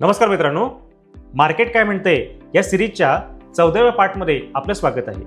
नमस्कार मित्रांनो. मार्केट काय म्हणते या सिरीजच्या चौदाव्या पार्टमध्ये आपलं स्वागत आहे.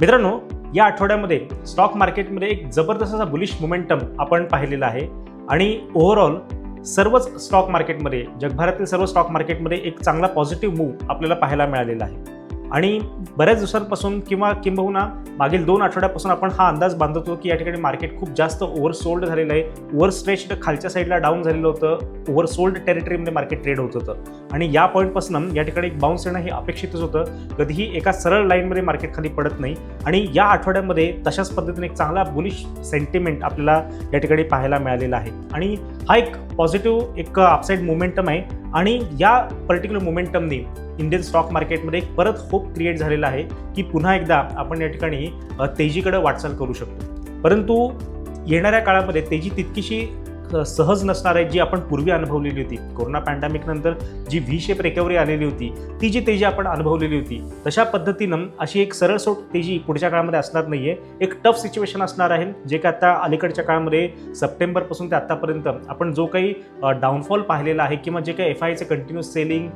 मित्रांनो या आठवड्यामध्ये स्टॉक मार्केटमध्ये एक जबरदस्त असा बुलिश मोमेंटम आपण पाहिलेला आहे आणि ओव्हरऑल सर्वच स्टॉक मार्केटमध्ये जगभरातील सर्व स्टॉक मार्केटमध्ये एक चांगला पॉझिटिव्ह मूव्ह आपल्याला पाहायला मिळालेला आहे. आणि बऱ्याच दिवसांपासून किंवा किंबहुना मागील दोन आठवड्यापासून आपण हा अंदाज बांधतो की या ठिकाणी मार्केट खूप जास्त ओव्हरसोल्ड झालेलं आहे. ओव्हरस्ट्रेच्ड खालच्या साईडला डाऊन झालेलं होतं. ओव्हरसोल्ड टेरिटरीमध्ये मार्केट ट्रेड होत होतं. आणि या पॉईंटपासून या ठिकाणी एक बाउन्स येणं हे अपेक्षितच होतं. कधीही एका सरळ लाईनमध्ये मार्केट खाली पडत नाही. आणि या आठवड्यामध्ये तशाच पद्धतीने एक चांगला बुलिश सेंटिमेंट आपल्याला या ठिकाणी पाहायला मिळालेला आहे. आणि हा एक पॉझिटिव्ह एक अपसाईड मोमेंटम आहे. आणि या पर्टिक्युलर मोमेंटमनी इंडियन स्टॉक मार्केटमध्ये एक परत होप क्रिएट झालेला आहे की पुन्हा एकदा आपण या ठिकाणी तेजीकडे वाटचाल करू शकतो. परंतु येणाऱ्या काळामध्ये तेजी तितकीशी सहज नसणार आहे जी आपण पूर्वी अनुभवलेली होती. कोरोना पॅन्डेमिक नंतर जी व्ही शेप रिकव्हरी आलेली होती ती जी तेजी आपण अनुभवलेली होती तशा पद्धतीनं अशी एक सरळ सोट तेजी पुढच्या काळामध्ये असणार नाही आहे एक टफ सिच्युएशन असणार आहे जे की आता अलीकडच्या काळामध्ये सप्टेंबरपासून ते आत्तापर्यंत आपण जो काही डाऊनफॉल पाहिलेला आहे किंवा जे काही एफ आयचे कंटिन्यूस सेलिंग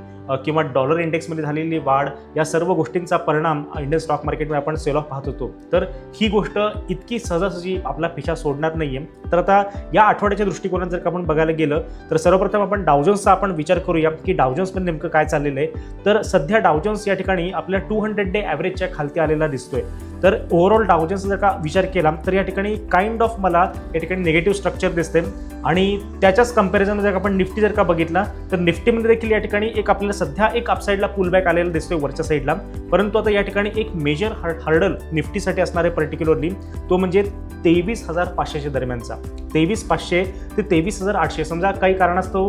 किंवा डॉलर इंडेक्समध्ये झालेली वाढ या सर्व गोष्टींचा परिणाम इंडियन स्टॉक मार्केटमध्ये आपण सेल ऑफ पाहत होतो. तर ही गोष्ट इतकी सहजासहजी आपला पिछा सोडणार नाही आहे तर आता या आठवड्याच्या दृष्टिकोनात जर का आपण बघायला गेलं तर सर्वप्रथम आपण डावजन्सचा आपण विचार करूया की डावजन्समध्ये नेमकं काय चाललेलं आहे. तर सध्या डावजन्स या ठिकाणी आपल्या टू हंड्रेड डे ॲव्हरेजच्या खालती आलेला दिसतोय. तर ओव्हरऑल डावजन्स जर का विचार केला तर या ठिकाणी काइंड ऑफ मला या ठिकाणी निगेटिव्ह स्ट्रक्चर दिसते. आणि त्याच्याच कंपॅरिझन जर का आपण निफ्टी जर का बघितला तर निफ्टीमध्ये देखील या ठिकाणी एक आपल्याला सध्या एक अपसाईडला पुलबॅक आलेला दिसतोय वरच्या साईडला परंतु आता या ठिकाणी एक मेजर हर्डल निफ्टीसाठी असणारे पर्टिक्युलरली तो म्हणजे तेवीस हजार पाचशेच्या दरम्यानचा. तेवीस पाचशे ते तेवीस हजार आठशे. समजा काही कारणास्तव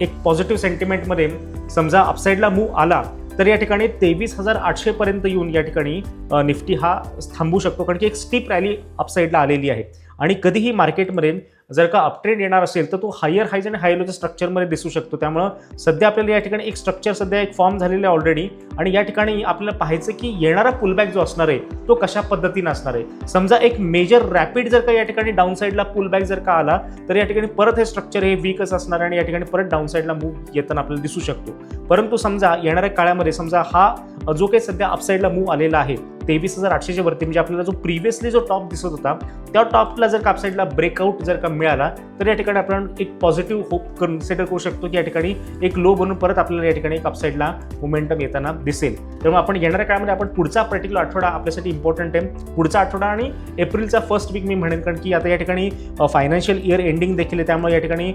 एक पॉझिटिव्ह सेंटिमेंटमध्ये समजा अपसाईडला मूव आला तर या ठिकाणी तेवीस हजार आठशेपर्यंत येऊन या ठिकाणी निफ्टी हा थांबू शकतो. कारण की एक स्टीप रॅली अपसाईडला आलेली आहे. आणि कधीही मार्केटमध्ये जर का अपट्रेंड येणार असेल तर तो हायर हायज आणि हाय लोच्या स्ट्रक्चरमध्ये दिसू शकतो. त्यामुळं सध्या आपल्याला या ठिकाणी एक स्ट्रक्चर सध्या एक फॉर्म झालेलं आहे ऑलरेडी आणि या ठिकाणी आपल्याला पाहायचं की येणारा पुलबॅक जो असणार आहे तो कशा पद्धतीनं असणार आहे? समजा एक मेजर रॅपिड जर का या ठिकाणी डाऊन साईडला पुलबॅक जर का आला तर या ठिकाणी परत हे स्ट्रक्चर हे वीकच असणार आहे आणि या ठिकाणी परत डाऊन साईडला मूव्ह येताना आपल्याला दिसू शकतो. परंतु समजा येणाऱ्या काळामध्ये समजा हा जो काही सध्या अपसाईडला मूव्ह आलेला आहे तेवीस हजार आठशेच्या वरती म्हणजे आपल्याला जो प्रिव्हियसली जो टॉप दिसत होता त्या टॉपला जर कापसाईडला ब्रेकआउट जर का मिळाला तर या ठिकाणी आपण एक पॉझिटिव्ह होप कन्सिडर करू शकतो की या ठिकाणी एक लो बनून परत आपल्याला या ठिकाणी एक अपसाईडला मोमेंटम येताना दिसेल. त्यामुळे आपण येणाऱ्या काळामध्ये आपण पुढचा पर्टिक्युलर आठवडा आपल्यासाठी इम्पॉर्टंट आहे. पुढचा आठवडा आणि एप्रिलचा फर्स्ट वीक मी म्हणेन कारण की आता या ठिकाणी फायनान्शियल इयर एंडिंग देखील आहे. त्यामुळे या ठिकाणी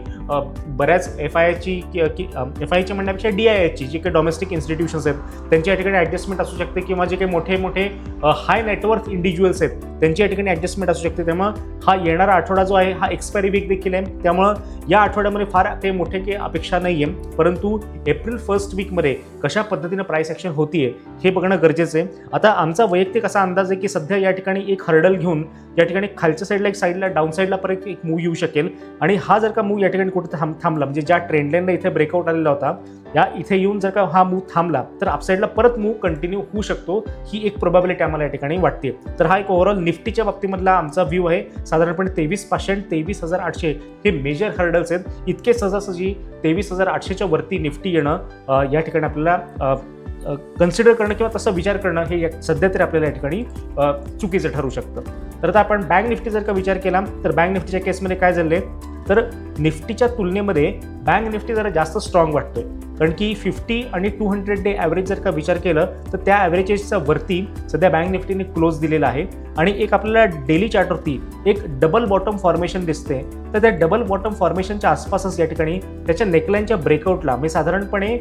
बऱ्याच एफ आय आयची एफ आयची म्हणण्यापेक्षा डी आय आयची जे काही डॉमेस्टिक इन्स्टिट्यूशन्स आहेत त्यांची या ठिकाणी ॲडजस्टमेंट असू शकते किंवा जे काही मोठे मोठे हाय नेटवर्थ इंडिव्हिज्युअल्स आहेत. त्यांची या ठिकाणी ॲडजस्टमेंट असू शकते. त्यामुळं हा येणारा आठवडा जो आहे हा एक्सपायरी वीक देखील आहे. त्यामुळं या आठवड्यामध्ये फार काही मोठे काही अपेक्षा नाही आहे परंतु एप्रिल फर्स्ट वीकमध्ये कशा पद्धतीनं प्राईस ॲक्शन होतीये हे बघणं गरजेचं आहे. आता आमचा वैयक्तिक असा अंदाज आहे की सध्या या ठिकाणी एक हर्डल घेऊन या ठिकाणी खालच्या साईडला एक साईडला डाऊन साईडला परत एक मूव येऊ शकेल. आणि हा जर का मूव या ठिकाणी कुठे थांब थांबला म्हणजे ज्या ट्रेंडलाईनला इथे ब्रेकआउट आलेला होता या इथे येऊन जर का हा मूव थांबला तर अपसाईडला परत मूव कंटिन्यू होऊ शकतो ही एक प्रोबॅबिलिटी आम्हाला या ठिकाणी वाटते. तर हा एक ओव्हरऑल निफ्टीच्या बाबतीमधला आमचा व्ह्यू आहे. साधारणपणे तेवीस पाचशे आणि तेवीस हजार आठशे हे मेजर हर्डल्स आहेत. इतके सहजासहजी तेवीस हजार आठशेच्या वरती निफ्टी येणं या ठिकाणी आपल्याला कन्सिडर करणं किंवा तसा विचार करणं हे सध्या तरी आपल्याला या ठिकाणी चुकीचं ठरू शकतं. तर आता आपण बँक निफ्टी जर का विचार केला तर बँक निफ्टीच्या केसमध्ये काय झाले तर निफ्टीच्या तुलनेमध्ये बँक निफ्टी जरा जास्त स्ट्रॉंग वाटतोय. कारण की फिफ्टी आणि टू हंड्रेड डे ॲव्हरेज जर का विचार केलं तर त्या ॲव्हरेजेसच्या वरती सध्या बँक निफ्टीने क्लोज दिलेला आहे. आणि एक आपल्याला डेली चार्टवरती एक डबल बॉटम फॉर्मेशन दिसते. तर त्या डबल बॉटम फॉर्मेशनच्या आसपासच या ठिकाणी त्याच्या नेकलाईनच्या ब्रेकआउटला म्हणजे साधारणपणे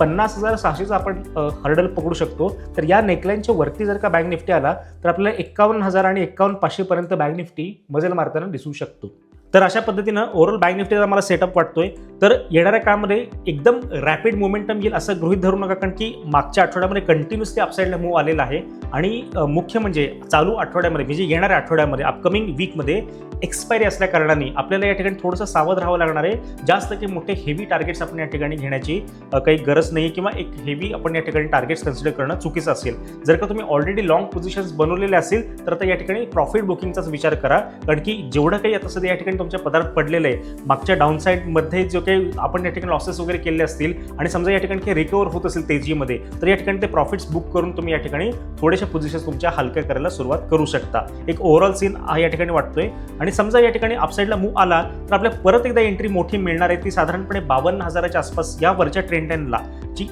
पन्नास हजार सहाशेचा आपण हर्डल पकडू शकतो. तर या नेकलाईनच्या वरती जर का बँक निफ्टी आला तर आपल्याला एक्कावन्न हजार आणि एक्कावन्न पाचशेपर्यंत बँक निफ्टी मजल मारताना दिसू शकतो. तर अशा पद्धतीनं ओव्हरऑल बँक निफ्टीचा मला सेटअप वाटतोय. तर येणाऱ्या काळामध्ये एकदम रॅपिड मोमेंटम येईल असं गृहित धरू नका कारण की मागच्या आठवड्यामध्ये कंटिन्युअसली अपसाईडला मूव्ह आलेला आहे. आणि मुख्य म्हणजे चालू आठवड्यामध्ये म्हणजे येणाऱ्या आठवड्यामध्ये अपकमिंग वीकमध्ये एक्सपायरी असल्या कारणाने आपल्याला या ठिकाणी थोडंसं सावध राहावं लागणार आहे. जास्त काही मोठे हेवी टार्गेट्स आपण या ठिकाणी घेण्याची काही गरज नाही किंवा एक हेवी आपण या ठिकाणी टार्गेट्स कन्सिडर करणं चुकीचं असेल. जर का तुम्ही ऑलरेडी लॉंग पोझिशन्स बनवलेले असेल तर आता या ठिकाणी प्रॉफिट बुकिंगचाच विचार करा. कारण की जेवढं काही आता सध्या या ठिकाणी तुमच्या पदार्थ पडलेलं आहे. मागच्या डाऊन साईडमध्ये जो काही आपण या ठिकाणी लॉसेस वगैरे केले असतील आणि समजा या ठिकाणी काही रिकवर होत असेल तेजीमध्ये तर या ठिकाणी ते प्रॉफिट्स बुक करून तुम्ही या ठिकाणी थोडेशा पोझिशन्स तुमच्या हलक्या करायला सुरुवात करू शकता. एक ओव्हरऑल सीन हा या ठिकाणी वाटतोय. आणि समजा या ठिकाणी अपसाईडला मूव आला तर आपल्याला परत एकदा एंट्री मोठी मिळणार आहे. ती साधारणपणे बावन्न हजाराच्या आसपास या वरच्या ट्रेंड लाईनला जी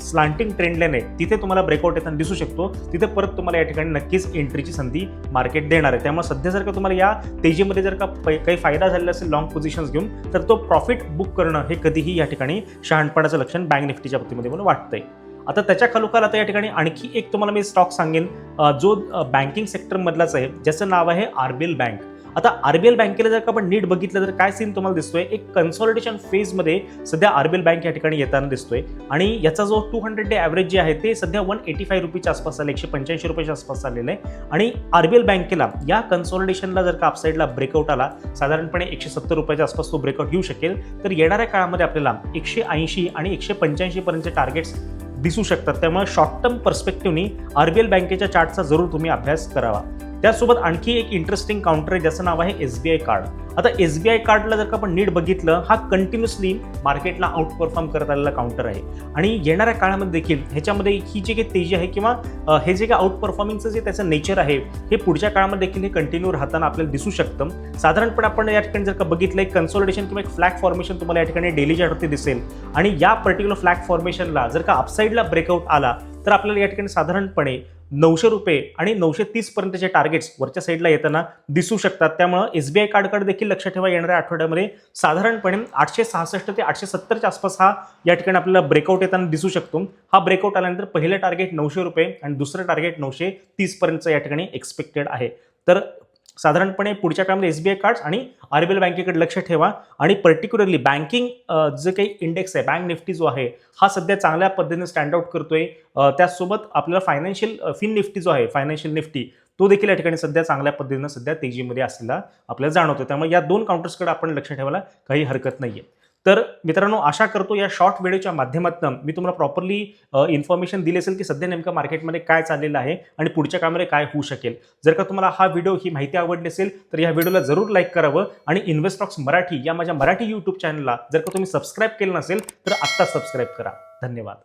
स्लांटिंग ट्रेंड लाईन आहे तिथे तुम्हाला ब्रेकआउट येताना दिसू शकतो. तिथे परत तुम्हाला या ठिकाणी नक्कीच एंट्रीची संधी मार्केट देणार आहे. त्यामुळे सध्या जर का तुम्हाला या तेजीमध्ये जर का पै- काही फायदा झालेला असेल लॉंग पोझिशन्स घेऊन तर तो प्रॉफिट बुक करणं हे कधीही या ठिकाणी शहाणपणाचं लक्षण बँक निफ्टीच्या बाबतीमध्ये म्हणून वाटतंय. आता त्याच्या खालोखाल आता या ठिकाणी आणखी एक तुम्हाला मी स्टॉक सांगेन. जो बँकिंग सेक्टरमधलाच आहे ज्याचं नाव आहे आरबीएल बँक आता आरबीएल बँकेला जर का आपण नीट बघितलं तर काय सीन तुम्हाला दिसतोय? एक कन्सॉलिडेशन फेजमध्ये सध्या आरबीएल बँक या ठिकाणी येताना दिसतोय. आणि याचा जो टू हंड्रेड डे ॲव्हरेज जे आहे ते सध्या वन एटी फाय रुपीच्या आसपास आलं एकशे पंच्याऐंशी रुपयाच्या आसपास आलेलं आहे. आणि आरबीएल बँकेला या कन्सॉलिडेशनला जर का अपसाईडला ब्रेकआउट आला साधारणपणे एकशे सत्तर रुपयाच्या आसपास तो ब्रेकआउट येऊ शकेल. तर येणाऱ्या काळामध्ये आपल्याला एकशे ऐंशी आणि एकशे पंच्याऐंशी पर्यंतचे टार्गेट्स दिसू शकतात. त्यामुळे शॉर्ट टर्म पर्स्पेक्टिव्हनी आरबीएल बँकेच्या चार्टचा जरूर तुम्ही अभ्यास करावा. त्यासोबत आणखी एक इंटरेस्टिंग काउंटर आहे ज्याचं नाव आहे एस बी आय कार्ड आता एस बी आय कार्डला जर का आपण नीट बघितलं हा कंटिन्युअसली मार्केटला आउट परफॉर्म करत आलेला काउंटर आहे. आणि येणाऱ्या काळामध्ये देखील ह्याच्यामध्ये ही जी काही तेजी आहे किंवा हे जे काही आउट परफॉर्मिंगचं जे त्याचं नेचर आहे हे पुढच्या काळामध्ये देखील हे कंटिन्यू राहताना आपल्याला दिसू शकतं. साधारणपणे आपण या ठिकाणी जर का बघितलं एक कन्सोलिडेशन किंवा एक फ्लॅग फॉर्मेशन तुम्हाला या ठिकाणी डेली चार्टवरती दिसेल. आणि या पर्टिक्युलर फ्लॅग फॉर्मेशनला जर का अपसाईडला ब्रेकआउट आला तर आपल्याला या ठिकाणी साधारणपणे नऊशे रुपये आणि नऊशे तीस पर्यंतचे टार्गेट्स वरच्या साईडला येताना दिसू शकतात. त्यामुळं एस बी आय कार्डकडे देखील लक्ष ठेवा येणाऱ्या आठवड्यामध्ये साधारणपणे आठशे सहासष्ट ते आठशे सत्तरच्या आसपास हा या ठिकाणी आपल्याला ब्रेकआउट येताना दिसू शकतो. हा ब्रेकआउट आल्यानंतर पहिलं टार्गेट नऊशे रुपये आणि दुसरं टार्गेट नऊशे तीसपर्यंत या ठिकाणी एक्सपेक्टेड आहे. तर साधारणपणे पुढच्या काळामध्ये एस बी आय कार्ड्स आणि आरबीएल बँकेकडे लक्ष ठेवा. आणि पर्टिक्युलरली बँकिंग जे काही इंडेक्स आहे बँक निफ्टी जो आहे हा सध्या चांगल्या पद्धतीने स्टँड आउट करतोय. त्यासोबत त्याचसोबत आपल्याला फायनान्शियल फिन निफ्टी जो आहे फायनान्शियल निफ्टी तो देखील या ठिकाणी सध्या चांगल्या पद्धतीनं सध्या तेजीमध्ये असलेला आपल्याला जाणवतो त्यामुळे या दोन काउंटर्सकडे आपण लक्ष ठेवायला काही हरकत नाही आहे तर मित्रांनो आशा करतो या शॉर्ट व्हिडिओच्या माध्यमातून मी तुम्हाला प्रॉपरली इन्फॉर्मेशन दिली असेल की सध्या नेमकं मार्केटमध्ये काय चाललेलं आहे आणि पुढच्या कामामध्ये काय होऊ शकेल. जर का तुम्हाला हा व्हिडिओ ही माहिती आवडली असेल तर या व्हिडिओला जरूर लाईक करावं आणि इन्व्हेस्टॉक्स मराठी या माझ्या मराठी यूट्यूब चॅनलला जर का तुम्ही सबस्क्राईब केलं नसेल तर आत्ता सबस्क्राईब करा. धन्यवाद.